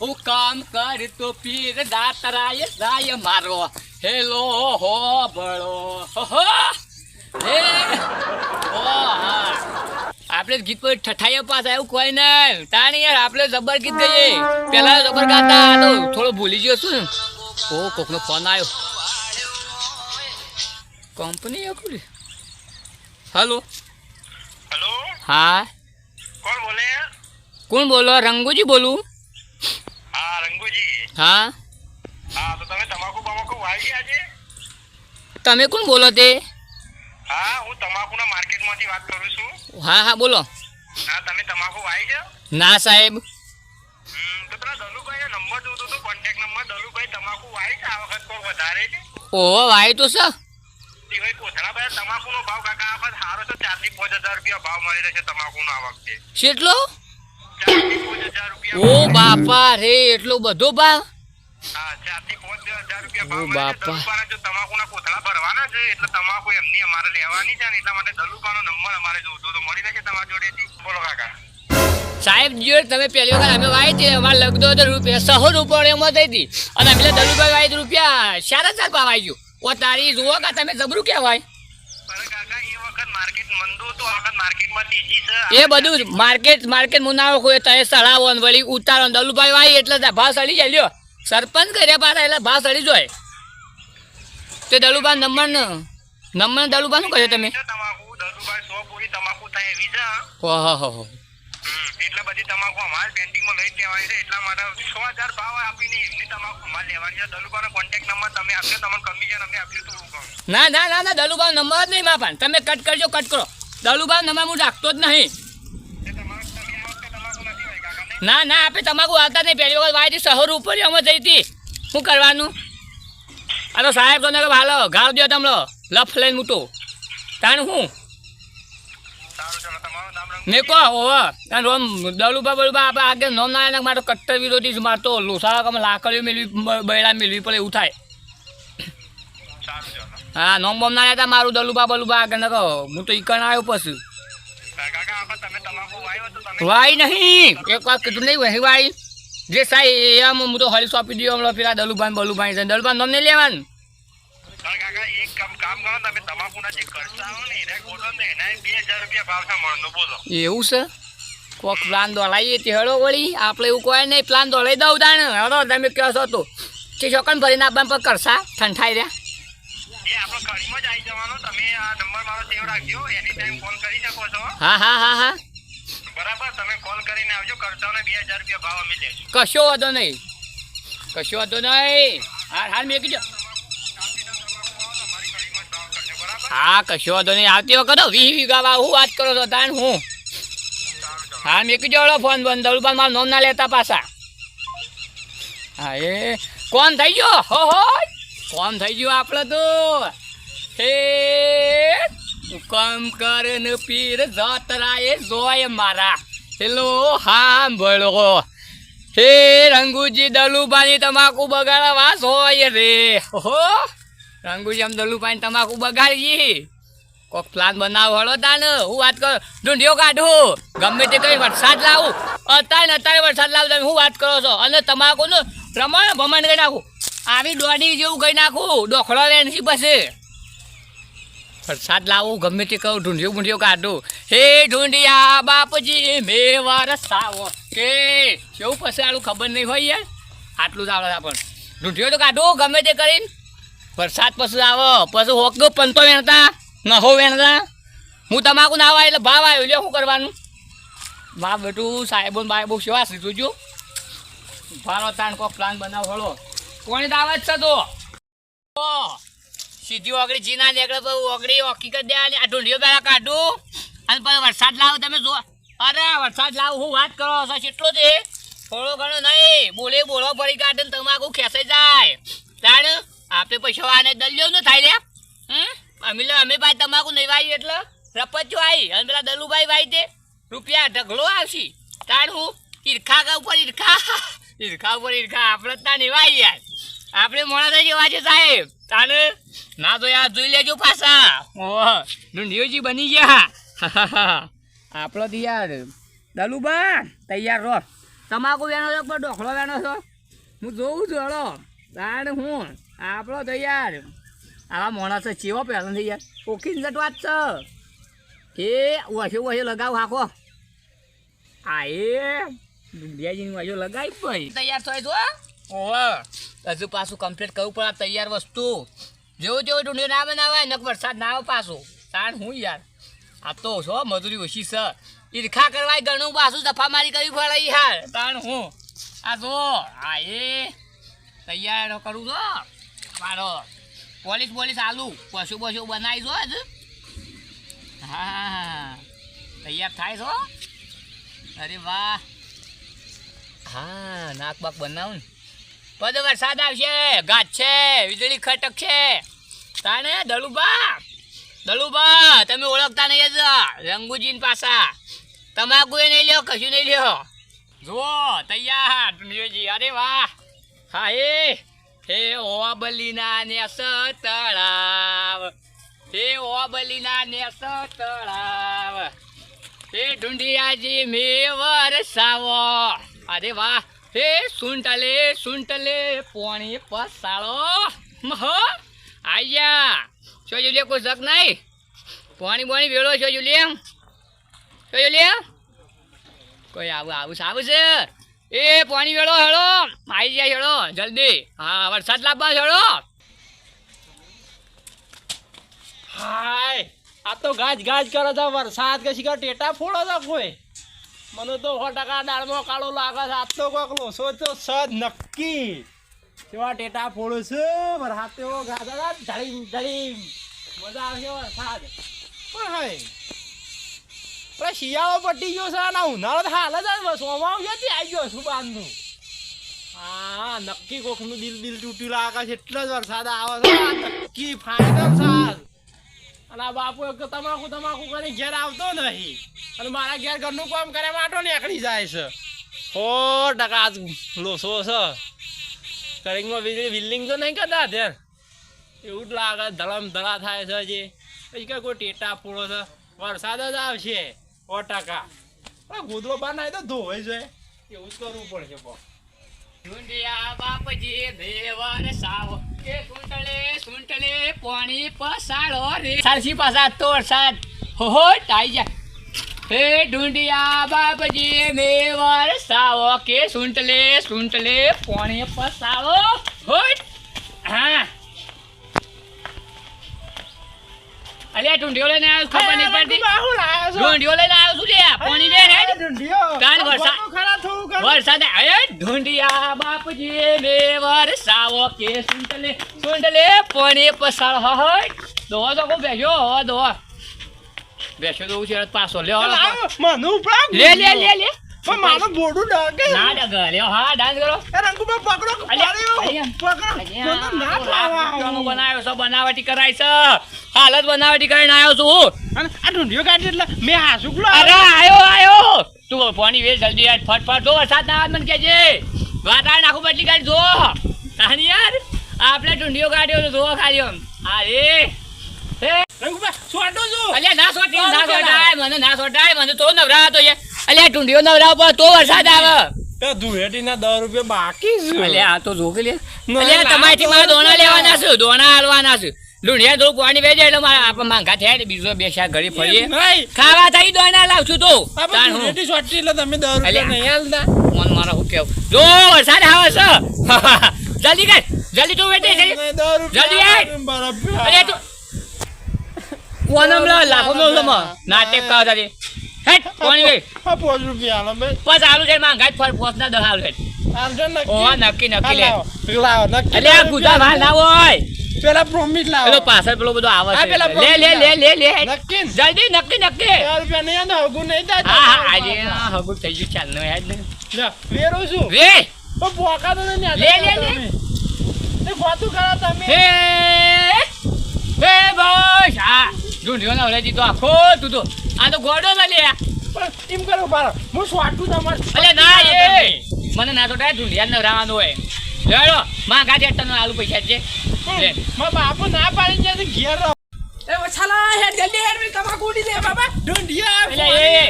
હું કામ કર તો પીર દાતરાય રાય મારો. હેલો હો હે ઓ હા આપણે ગીત કોઈ ઠઠાઈએ પાસે આવ્યું કોઈ નહીં. તાણી યાર આપણે જબર ગીત ગઈએ. પેલા જબર ગાતા તો થોડો ભૂલી ગયો છું ઓ કોકનો ફોન આવ્યો. કંપની ખુલી. હલો. હેલો. હા. કોણ બોલે? કોણ બોલો? રંગુજી બોલું. હા? હા તો તમે તમાકુ બમાકુ વાવી આજે? તમે કોણ બોલો તે? હા હું તમાકુના માર્કેટમાંથી વાત કરું છું. હા હા બોલો. હા તમે તમાકુ છે? ના સાહેબ. તો પેલા દલુભાઈ નંબર જોતો તો કોન્ટેક્ટ નંબર દલુભાઈ તમાકુ છે? આ વખત કોઈ વધારે છે? ઓહો વાય તો સર તમાકુ તમાકુનો ભાવ કાકા આ વખત સારો છે? ચારથી પાંચ હજાર રૂપિયા ભાવ મળી રહેશે તમાકુનો આ વખતે. કેટલો? હજાર રૂપિયા ઓ બાપા રે એટલો બધો ભાવ? હા ચારથી પાંચ હજાર રૂપિયા ભાવ બાપા. જો તમાકુના કોથળા ભરવાના છે એટલે તમાકુ એમની અમારે લેવાની છે ને એટલા માટે દલુભાનો નંબર અમારે જોતો તો મળી રહેશે તમારા જોડેથી. બોલો કાકા. સાહેબ જો તમે પહેલી વખત અમે વાય હતી અમારે લગતો હતો રૂપિયા સો રૂપિયા એમાં થઈ હતી. અને અમે દલુભાઈ વાય રૂપિયા સારા ચાર ભાવ આવી ગયો ઓ તારી જુઓ કે તમે જબરું કહેવાય. કાકા એ બધું માર્કેટ માર્કેટ મુનાવો કોઈ તમે સળાવો ને વળી ઉતારો દલુભાઈ વાય એટલે ભાવ સડી જાય લ્યો. સરપંચ કર્યા પાછા એટલે ભાવ સડી જાય. તે દલુભા નંબર નંબર ને દલુભા શું કહ્યું તમે? ઓહો હો. એટલે બધી તમાકુ અમારે પેન્ટિંગમાં લઈ લેવાની છે. એટલા માટે સો હજાર ભાવ આપીને એમની તમાકુ અમારે લેવાની છે. દલુભાનો કોન્ટેક્ટ નંબર તમે આપશો તમને કમિશન અમે આપશું તો હું કહું ના ના ના ના દલુભા નંબર જ નહીં માપાન તમે કટ કરજો કટ કરો. દલુભા નંબર હું રાખતો જ નહીં. ને ના આપે તમાકુ આવતા નહીં. પહેલી વખત વાયથી શહર ઉપર અમે જઈ હતી. શું કરવાનું? આ તો સાહેબ તો હાલો ગાવ દો તમલો. લફ લઈને મૂટો તાણ હું? મેં કહો હોવા રોમ દલુભા બલુભા આપણે આગળ નોમ ના એના મારો કટ્ટર વિરોધી છે મારતો. લોસા કમ લાકડીઓ મેળવી બૈડા મેળવી પડે, એવું હા, નોમ બોમ ના લેતા મારું દલુભા બલુભા આગળ ન કહો હું તો ઈકણ આવ્યો પછી. વાઈ નહીં. એક વાત કીધું નહીં, વહી વાઈ જે સાઈ એમ, હું તો હરી સોંપી દઉં પેલા દલુભાઈ બલુભાઈ દલુભાઈ નોમ નહીં લેવાનું. એવું છે? કોક પ્લાન દોડાઈએ તે હેડો વળી. આપણે એવું કોઈ નહીં પ્લાન દોડાઈ દઉં તાણ. હેડો તમે કહો છો તો. તે ચોકન ભરીને આપવા પર કરશા? ઠંઠાઈ રહ્યા. હા હા હા હા. બરાબર? તમે કોલ કરીને આવજો. ખર્ચાનો બે હજાર રૂપિયા ભાવ અમે લેશું. કશો વાંધો નહીં. કશો વાંધો નહીં. હાર હાર મેં કીધું તમારી કડીમાં જ ભાવ કરજો બરાબર હા, કશો વાંધો નહીં. આવતી વખત વી વીઘા હું વાત કરો છો તાન હું? હા, મેં કીધું ફોન બંધ. દળુબાન મારું નોમ લેતા પાછા. હા, એ કોણ થઈ ગયો? હો હો, કોણ થઈ ગયો આપણે તો? હે, હુકમ કરે ને પીર જાતરાએ જોય મારા. હેલો સાંભળો હે, રંગુજી દલુબાની તમાકુ બગાડવા જોય રે. હો. રંગુજી આમ પાણી તમાકુ બગાડી કોક પ્લાન બનાવો હળો તાન. હું વાત કરો ઢૂંઢિયો કાઢું. ગમે તે કઈ વરસાદ લાવું. અત્યારે અત્યારે વરસાદ લાવું તમે હું વાત કરો છો? અને તમાકુનું પ્રમાણ ભમણ કરી નાખું. આવી દોડી જેવું કરી નાખું. ડોખડો વેણસી પછી? વરસાદ લાવું, ગમે તે કહું ઢૂંઢિયો બુંઢિયો કાઢું. હે ઢૂંઢિયા બાપજી મે વરસાવો કે કેવું પછી આલું ખબર નહીં હોય યાર? આટલું જ આવડે આપણને. ઢૂંઢિયો તો કાઢું, ગમે તે કરીને. વરસાદ પછી આવો, પછી હોક પંતો વેણતા નહો વેણતા. હું તમાકુ ના આવે એટલે ભાવ આવ્યો, લ્યો શું કરવાનું? બા બેટું સાહેબો બાયબો સેવા સીધું જો. ભારો તાણ કોક પ્લાન બનાવો હળો. કોની દાવત છે તો. સીધી ઓગળી જીના નીકળે તો ઓગળી ઓકી કરી દે આ ઢૂંઢીઓ પહેલાં કાઢું. અને પછી વરસાદ લાવો તમે જો. અરે, વરસાદ લાવો, હું વાત કરો છો કેટલો છે. થોડો ઘણો નહીં. બોલે બોલો ભરી કાઢે તમાકુ ખેંચાઈ જાય. તાણ? આપણે પછી આને દલ્યો ન થાય લે. હમ? અમે અમે ભાઈ તમાકુ નહીં વાઈ એટલે રપચ્યો આવી અને પેલા દલુભાઈ વાઈ તે. રૂપિયા ઢગલો આવશે. તાણ હું? ઈરખા કા ઉપર ઈરખા. ઈરખા ઉપર ઈરખા. આપણે જ તા નહીં વાઈ યાર. આપણે મોડા થઈ જવા છે સાહેબ. તાને ના તો યાર, જોઈ લેજો પાછા. ઓહ ઢૂંઢીઓજી બની ગયા. આપણો તો યાર દલુબા, તૈયાર રહો. તમાકુ વેણો છો પણ ડોખલો વેણો છો? હું જોઉં છું, હળો. તાણ હું. આપણો તૈયાર આવા માણસ ચેવો પહેલાંથી યાર. ઓખી નટ વાત છે. એ વસો વસો લગાવ હાખો આ એ ડુંડિયાજીની વસો લગાવી ભાઈ તૈયાર થાય તો ઓહ હજુ પાછું કમ્પ્લીટ કરવું પડે તૈયાર વસ્તુ. જેવું જેવું ડુંડિયો ના બનાવે નક વરસાદ ના આવે પાછું. તાણ હું યાર. આ તો છો મજૂરી ઓછી છે. ઈરખા કરવાય ઘણું પાછું દફા મારી કરવી પડે યાર તાણ હું. આ જો આ એ તૈયાર કરું છો મારો પોલીસ પોલીસ આલુ. પશુ પશુ બનાવી છો જ હા તૈયાર થાય છો અરે વાહ. હા, નાક બાક બનાવું બધો વરસાદ આવશે ગાજ છે, વીજળી ખટક છે. તાને દલુબા દલુબા તમે ઓળખતા નહીં જ રંગુજીન પાસા તમાકુ એ નહીં લ્યો, કશું નહીં લ્યો. જુઓ, તૈયાર દુનિયાજી અરે વાહ. હા એ હે ઓબલીના નેસ તળાવ, હે ઓબલીના નેસ તળાવ, હે ઢુંડિયાજી મે વરસાવો અરે વાહ, હે સુંટલે સુંટલે પોણી પસાળો. મહ, આયા. છો જુલે કોઈ શક નહીં? પોણી બોણી વેળો છો જુલિયા છો જુલે કોઈ આવું આવું સારું છે? એ, પાણી વેળો હેળો. આવી જાય હેળો, જલ્દી. હા, વરસાદ લાવવા હેળો. હાય, આ તો ગાજ ગાજ કરો છો. વરસાદ કે શીખર ટેટા ફોડો છો કોઈ? મને તો સો ટકા દાળમાં કાળો લાગે છે. આજ તો કોક લોસો તો સદ નક્કી. કેવા ટેટા ફોડો છે? વરસાદ તેવો ગાધા ઢળીમ ઢળીમ મજા આવશે વરસાદ. પણ હાય પેલા શિયાળો પટી ગયો છે અને ઉનાળો તો હાલ જ સોમાં આવ્યો આવી ગયો શું બાંધું? હા નક્કી કોકનું દિલ દિલ તૂટ્યું લાગે છે. એટલો જ વરસાદ આવે છે. નક્કી ફાઇનલ સાર અને આ બાપુ એક તમાકુ તમાકુ કરીને ઘેર આવતો નહીં. અને મારા ઘેર ઘરનું કામ કરે માટો નીકળી જાય છે. ટકા લોસો છે. કરિંગમાં વીજળી બિલ્ડિંગ તો નહીં કરતા ધ્યાન એવું જ લાગે, ધડમ ધડા થાય છે જે પછી કોઈ ટેટા પૂળો છે. વરસાદ જ આવશે. સો ટકા ગોદડો બહાર નાય તો ધોવે છે એવું જ કરવું પડશે પણ ઢુંડિયા બાપજી દેવર સાવો. એ સુંટલે સુંટલે પાણી પસાળો રે. સાલસી પાસા તોડ વરસાદ હો હો આઈ જા. હે ઢુંડિયા બાપજી મેવર સાવો. કે સુંટલે સુંટલે પાણી પસાળો. હોટ હા. અલ્યા ઢુંડિયો લઈને આવ્યો ખબર નહીં પડતી બાહુ લાયો છો ઢુંડિયો લઈને આવ્યો છું લે પાણી દે હેડ ઢૂંઢિયો. વરસાદ. ભગવાનનું ખરા થવું કર. વરસાદ આયો ઢુંડિયા બાપજી મે વરસાવો કે સુંટલે સુંટલે પોણી પસાળ હોય તો કો બેસ્યો હો દો બેસ્યો તો ઉછેર પાછો લે. લે લે લે લે પણ મારું બોડું ડગે. ના ડગ લે હા ડાન્સ કરો. એ રંગુબા પકડો. પકડો. ના આવું. બનાવ્યો છો બનાવટી કરાય છે. હાલત બનાવટી કરીને આવ્યો છું આ ઢૂંઢિયો કાઢી એટલે મેં હાસુકલો અરે આયો આયો. તું પાણી વેચ જલ્દી યાર ફટફટ જો વરસાદ ના આવે મને કહેજે. વાતાવરણ આખું બદલી કાઢ જો. તાની યાર આપણે ઢૂંઢીઓ કાઢ્યો તો જો ખાલી આમ. અરે હે. રંગુબા સોટો છું. અલ્યા ના સોટી ના સોટાય મને ના સોટાય મને તો નવરા હતો યાર અલ્યા ઢૂંઢીઓ નવરા ઉપર તો વરસાદ આવે. તે ધુળેટીના દસ રૂપિયા બાકી છે. અલ્યા આ તો જો લે. અલ્યા ના, તમારથી દોણા લેવાના છે દોણા હાલવાના છે. લુણિયા થોડું પાણી વેચે એટલે મારે આપણે માંગા થયા બીજો બે શાક ઘડી ફરીએ ખાવા થઈ દોણા લાવશું તો. આપણે તાણ હું. ધૂળેટી સોટી એટલે તમે દસ રૂપિયા નહીં હાલતા. મન મારા હું કેવું? જો વરસાદ આવે છે. જલ્દી કર જલ્દી તું વેટે જલ્દી. નહીં, દસ રૂપિયા જલ્દી આય. બરાબર. અરે તું. કોનમ લાખો નો નાટક હેટ કોની વે હા, પાંચ રૂપિયા હાલો બે. પસ આલુ છે માંગાઈ ફર પોસ ના દહ આલુ હેટ હાલજો નક્કી. ઓ નક્કી નક્કી લે. લાવો, લાવો, નક્કી અલે આ દસ ભાલ ના હોય. પેલા પ્રોમિસ લાવો. પેલો પાછળ પેલો બધો આવે છે. લે લે લે લે લે નક્કી જલ્દી નક્કી નક્કી. દસ રૂપિયા નહીં આને હગું નહીં થાય હા હા આજે આ હગું થઈ ગયું. ચાલ નો છું. વે. તો નહીં લે, લે, લે. એ કરો તમે. હે એ બસ. હા ઢૂંઢ્યો ને હવેથી તો આખો તું તો આ તો ગોડો લે. પણ એમ કરો બાર હું સ્વાટું તમાર અલે ના એ મને ના તો ટાય ઢૂંઢિયા નવરાવાનું હોય. લેડો માં ગાડી અટનો આલુ પૈસા છે. લે. મારા બાપુ ના પાડી જાય તો ઘેર. એ વછાલા હે જલ્દી હેડ મી તમાકુ ઉડી દે બાબા. ઢૂંઢિયા અલે એ.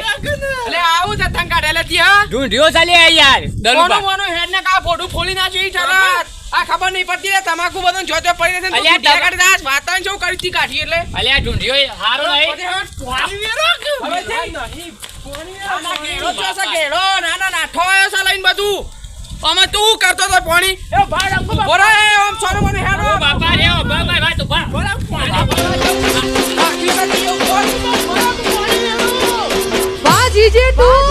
એટલે આવું જ કાઢે ડેલે તી હા. ઢૂંઢ્યો ચાલે યાર. મોનો મોનો હેડ ને કા ફોટું ફોલી નાખ્યું ઈ ચરત આ ખબર નહીં પડતી રે તમાકુ બધું જોતે પડી રહેશે ને અલ્યા, તું કાઢી દાસ વાતાવરણ શું કરી તી કાઢી એટલે. અલ્યા ઢૂંઢ્યો હારો નહીં. પાણી વેરો કે હવે થઈ નહીં. પાણી ઘેડો છો છે, ઘેડો. ના, ના, નાઠો આવ્યો છે લઈને બધું. અમે તું કરતો તો પાણી. એ ભાઈ રંગો બાપા. એ ઓમ છોરો મને હેડો. બાપા રે ઓ બાપા ઊભા નાખી કરી એવું બોલ. વાહ જીજે તું.